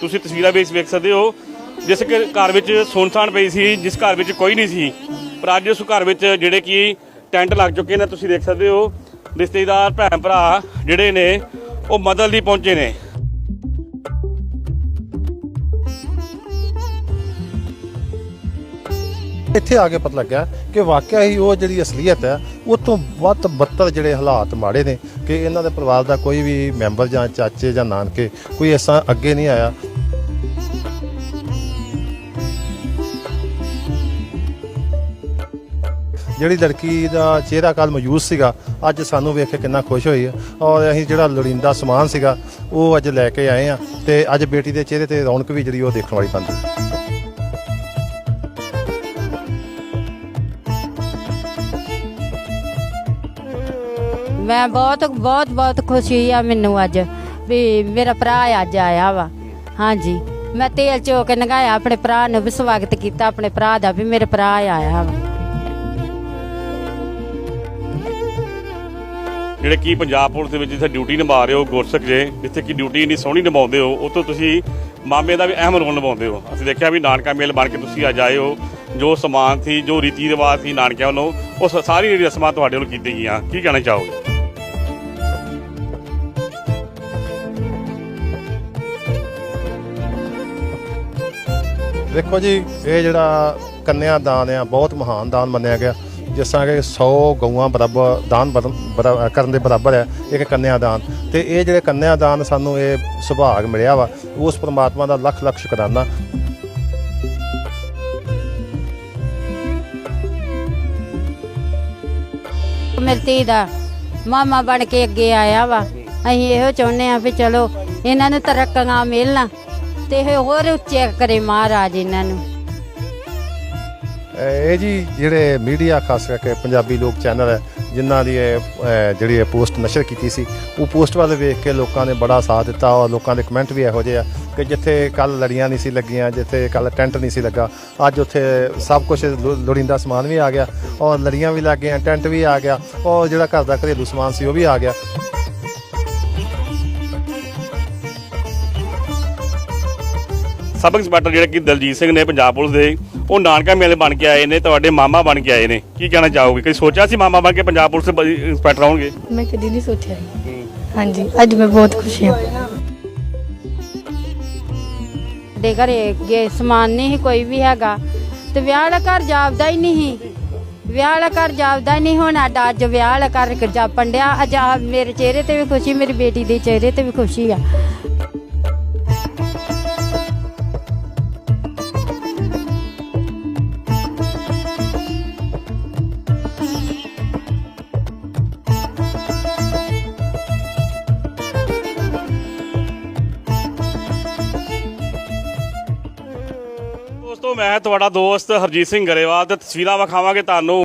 ਤੁਸੀਂ ਤਸਵੀਰਾਂ ਵਿੱਚ ਵੇਖ ਸਕਦੇ ਹੋ, ਜਿਸ ਘ- ਘਰ ਵਿੱਚ ਸੁਨਸਾਨ ਪਈ ਸੀ, ਜਿਸ ਘਰ ਵਿੱਚ ਕੋਈ ਨਹੀਂ ਸੀ। ਪਰ ਅੱਜ ਉਸ ਘਰ ਵਿੱਚ ਜਿਹੜੇ ਕਿ ਟੈਂਟ ਲੱਗ ਚੁੱਕੇ ਨੇ, ਤੁਸੀਂ ਦੇਖ ਸਕਦੇ ਹੋ। ਰਿਸ਼ਤੇਦਾਰ, ਭੈਣ ਭਰਾ ਜਿਹੜੇ ਨੇ, ਉਹ ਮਦਦ ਲਈ ਪਹੁੰਚੇ ਨੇ। ਇੱਥੇ ਆ ਕੇ ਪਤਾ ਲੱਗਾ ਕਿ ਵਾਕਿਆ ਹੀ ਉਹ ਜਿਹੜੀ ਅਸਲੀਅਤ ਹੈ, ਉਹ ਤੋਂ ਵੱਧ ਬੱਤਰ ਜਿਹੜੇ ਹਾਲਾਤ ਮਾੜੇ ਨੇ ਕਿ ਇਹਨਾਂ ਦੇ ਪਰਿਵਾਰ ਦਾ ਕੋਈ ਵੀ ਮੈਂਬਰ ਜਾਂ ਚਾਚੇ ਜਾਂ ਨਾਨਕੇ ਕੋਈ ਐਸਾ ਅੱਗੇ ਨਹੀਂ ਆਇਆ। ਜਿਹੜੀ ਲੜਕੀ ਦਾ ਚਿਹਰਾ ਕੱਲ ਮੌਜੂਦ ਸੀਗਾ, ਅੱਜ ਸਾਨੂੰ ਵੇਖ ਕੇ ਕਿੰਨਾ ਖੁਸ਼ ਹੋਈ ਹੈ ਔਰ ਅਸੀਂ ਜਿਹੜਾ ਲੋੜੀਂਦਾ ਸਮਾਨ ਸੀਗਾ, ਉਹ ਅੱਜ ਲੈ ਕੇ ਆਏ ਆ ਤੇ ਅੱਜ ਬੇਟੀ ਦੇ ਚਿਹਰੇ ਤੇ ਰੌਣਕ ਵੀ ਜਿਹੜੀ ਉਹ ਦੇਖਣ ਵਾਲੀ ਬਣ ਮੈਂ ਬਹੁਤ ਬਹੁਤ ਬਹੁਤ ਖੁਸ਼ੀ ਆ ਮੈਨੂੰ ਅੱਜ ਵੀ ਮੇਰਾ ਭਰਾ ਅੱਜ ਆਇਆ ਵਾ। ਹਾਂਜੀ। ਮੈਂ ਤੇਲ ਚੋ ਕੇ ਨਗਾਇਆ, ਆਪਣੇ ਭਰਾ ਨੂੰ ਵੀ ਸਵਾਗਤ ਕੀਤਾ, ਆਪਣੇ ਭਰਾ ਦਾ ਵੀ ਮੇਰੇ ਭਰਾ ਆਇਆ ਵਾ। ਜਿਹੜੇ ਕੀ ਪੰਜਾਬ ਪੁਲਿਸ ਦੇ ਵਿੱਚ ਜਿੱਥੇ ਡਿਊਟੀ ਨਿਭਾ ਰਹੇ ਹੋ, ਗੁਰਸਖ ਜੇ, ਜਿੱਥੇ ਕੀ ਡਿਊਟੀ ਇੰਨੀ ਸੋਹਣੀ ਨਿਭਾਉਂਦੇ ਹੋ, ਉੱਥੋਂ ਤੁਸੀਂ ਮਾਮੇ ਦਾ ਵੀ ਅਹਿਮ ਰੋਲ ਨਿਭਾਉਂਦੇ ਹੋ। ਅਸੀਂ ਦੇਖਿਆ ਵੀ ਨਾਨਕਾ ਮੇਲ ਬਣ ਕੇ ਤੁਸੀਂ ਅੱਜ ਆਏ ਹੋ, ਜੋ ਸਮਾਨ ਸੀ, ਜੋ ਰੀਤੀ ਰਿਵਾਜ ਸੀ ਨਾਨਕਿਆਂ ਵੱਲੋਂ, ਉਹ ਸਾਰੀ ਰਸਮਾਂ ਤੁਹਾਡੇ ਵੱਲ ਕੀਤੀ ਗਈਆਂ। ਕੀ ਕਹਿਣਾ ਚਾਹੋਗੇ? ਦੇਖੋ ਜੀ, ਇਹ ਜਿਹੜਾ ਕੰਨਿਆ ਦਾਨ ਆ, ਬਹੁਤ ਮਹਾਨ ਦਾਨ ਮੰਨਿਆ ਗਿਆ। ਜਿਸ ਤਰ੍ਹਾਂ ਕਿ 100 ਗਊਆਂ ਬਰਾਬਰ, ਦਾਨ ਬਰ- ਬਰਾ- ਕਰਨ ਦੇ ਬਰਾਬਰ ਹੈ, ਇੱਕ ਕੰਨਿਆ ਦਾਨ। ਤੇ ਇਹ ਜਿਹੜੇ ਕੰਨਿਆ ਦਾਨ ਸਾਨੂੰ ਇਹ ਸੁਭਾਗ ਮਿਲਿਆ ਵਾ, ਉਸ ਪ੍ਰਮਾਤਮਾ ਦਾ ਲੱਖ ਲੱਖ ਸ਼ੁਕਰਾਨਾ। ਮੇਰੀ ਧੀ ਦਾ ਮਾਮਾ ਬਣ ਕੇ ਅੱਗੇ ਆਇਆ ਵਾ। ਅਸੀਂ ਇਹੋ ਚਾਹੁੰਦੇ ਆ ਵੀ ਚਲੋ, ਇਹਨਾਂ ਨੂੰ ਤਰੱਕੀਆਂ ਮਿਲਣ। ਤੇ ਇਹ ਹੋਰ ਉੱਚੇ ਕਰੇ ਮਹਾਰਾਜ ਇਹਨਾਂ ਨੂੰ। ਇਹ ਜੀ ਜਿਹੜੇ ਮੀਡੀਆ ਖਾਸ ਕਰਕੇ ਪੰਜਾਬੀ ਲੋਕ ਚੈਨਲ ਹੈ ਜਿਨ੍ਹਾਂ ਦੀ ਇਹ ਅਹ, ਜਿਹੜੀ ਇਹ ਪੋਸਟ ਨਸ਼ਰ ਕੀਤੀ ਸੀ ਉਹ ਪੋਸਟ ਵੱਲ ਵੇਖ ਕੇ ਲੋਕਾਂ ਨੇ ਬੜਾ ਸਾਥ ਦਿੱਤਾ ਔਰ ਲੋਕਾਂ ਦੇ ਕਮੈਂਟ ਵੀ ਇਹੋ ਜਿਹੇ ਆ ਕਿ ਜਿੱਥੇ ਕੱਲ ਲੜੀਆਂ ਨਹੀਂ ਸੀ ਲੱਗੀਆਂ ਜਿੱਥੇ ਕੱਲ ਟੈਂਟ ਨਹੀਂ ਸੀ ਲੱਗਾ ਅੱਜ ਉੱਥੇ ਸਭ ਕੁਝ ਲੋੜੀਂਦਾ ਸਮਾਨ ਵੀ ਆ ਗਿਆ ਔਰ ਲੜੀਆਂ ਵੀ ਲੱਗ ਗਈਆਂ ਟੈਂਟ ਵੀ ਆ ਗਿਆ ਔਰ ਜਿਹੜਾ ਘਰ ਦਾ ਘਰੇਲੂ ਸਮਾਨ ਸੀ ਉਹ ਵੀ ਆ ਗਿਆ। ਸਬ ਇੰਸਪੈਕਟਰ ਜਿਹੜੇ ਕਿ ਦਲਜੀਤ ਸਿੰਘ ਨੇ ਪੰਜਾਬ ਪੁਲਿਸ ਦੇ ਉਹ ਨਾਨਕਾ ਮੇਲ ਬਣ ਕੇ ਆਏ ਨੇ ਤੁਹਾਡੇ ਮਾਮਾ ਬਣ ਕੇ ਆਏ ਨੇ। ਕੀ ਕਹਿਣਾ ਚਾਹੋਗੇ? ਕਦੀ ਸੋਚਿਆ ਸੀ ਮਾਮਾ ਬਣ ਕੇ ਪੰਜਾਬ ਪੁਲਿਸ ਦੇ ਇੰਸਪੈਕਟਰ ਆਉਣਗੇ? ਮੈਂ ਕਦੀ ਨਹੀਂ ਸੋਚਿਆ ਸੀ। ਹਾਂਜੀ ਅੱਜ ਮੈਂ ਬਹੁਤ ਖੁਸ਼ ਹਾਂ। ਸਾਡੇ ਘਰੇ ਗੇ ਸਮਾਨ ਨਹੀਂ ਕੋਈ ਵੀ ਹੈਗਾ। ਤੇ ਵਿਆਹ ਵਾਲਾ ਘਰ ਜਾਪਦਾ ਹੀ ਨਹੀਂ। ਵਿਆਹ ਵਾਲਾ ਘਰ ਜਾਪਦਾ ਨਹੀਂ ਹੁਣ ਸਾਡਾ ਅੱਜ ਵਿਆਹ ਵਾਲਾ ਘਰ ਜਾਪਣ ਡਿਆ। ਅੱਜ ਮੇਰੇ ਚਿਹਰੇ ਤੇ ਵੀ ਖੁਸ਼ੀ ਮੇਰੀ ਬੇਟੀ ਦੇ ਚਿਹਰੇ ਤੇ ਵੀ ਖੁਸ਼ੀ ਆ। ਮੈਂ ਤੁਹਾਡਾ ਦੋਸਤ ਹਰਜੀਤ ਸਿੰਘ ਗਰੇਵਾਲ ਤੇ ਤਸਵੀਰਾਂ ਵਿਖਾਵਾਂਗੇ ਤੁਹਾਨੂੰ।